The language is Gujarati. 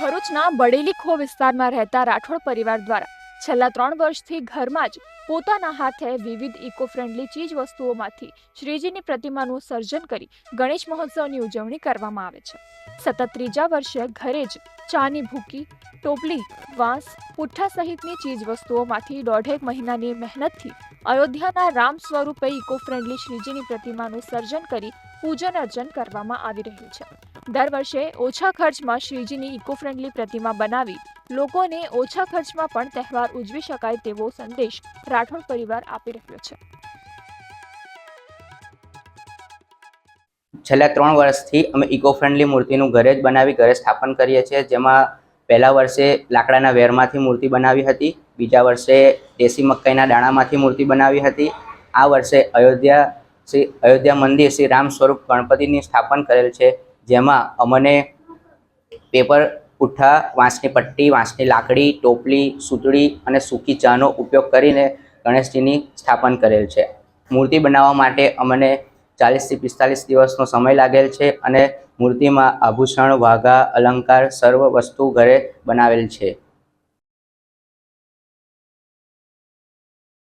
ભરૂચના બડેલી ખો વિસ્તારમાં રહેતા રાઠોડ પરિવાર દ્વારા છેલ્લા ત્રણ વર્ષથી ઘરમાં જ પોતાના હાથે વિવિધ ઇકો ફ્રેન્ડલી ચીજ વસ્તુઓમાંથી શ્રીજીની પ્રતિમાનું સર્જન કરી ગણેશ મહોત્સવની ઉજવણી કરવામાં આવે છે. સતત ત્રીજા વર્ષે ઘરે જ ચાની ભૂકી, ટોપલી, વાંસ, પુઠ્ઠા સહિતની ચીજ વસ્તુઓમાંથી દોઢેક મહિનાની મહેનતથી અયોધ્યાના રામ સ્વરૂપે ઇકો ફ્રેન્ડલી શ્રીજીની પ્રતિમાનું સર્જન કરી પૂજન અર્ચન કરવામાં આવી રહ્યું છે. દર વર્ષે ઓછા ખર્ચમાં શ્રીજીની ઇકો ફ્રેન્ડલી પ્રતિમા બનાવી લોકોને ઓછા ખર્ચમાં પણ તહેવાર ઉજવી શકાય તેવો સંદેશ રાઠોડ પરિવાર આપી રહ્યો છે. છેલ્લા ત્રણ વર્ષથી અમે ઇકો ફ્રેન્ડલી મૂર્તિનું ઘરે જ બનાવી, ઘરે સ્થાપન કરીએ છીએ. જેમાં પહેલા વર્ષે લાકડાના વેરમાંથી મૂર્તિ બનાવી હતી. બીજા વર્ષે દેશી મકાઈના દાણામાંથી મૂર્તિ બનાવી હતી. આ વર્ષે અયોધ્યા શ્રી, અયોધ્યા મંદિર શ્રી રામ સ્વરૂપ ગણપતિની સ્થાપન કરેલ છે. જેમાં અમને પેપર, પુઠ્ઠા, વાંસની પટ્ટી, વાંસની લાકડી, ટોપલી, સૂતળી અને સૂકી ચાનો ઉપયોગ કરીને ગણેશજીની સ્થાપન કરેલ છે. મૂર્તિ બનાવવા માટે અમને ચાલીસથી પિસ્તાલીસ દિવસનો સમય લાગેલ છે અને મૂર્તિમાં આભૂષણ, વાઘા, અલંકાર, સર્વ વસ્તુ ઘરે બનાવેલ છે.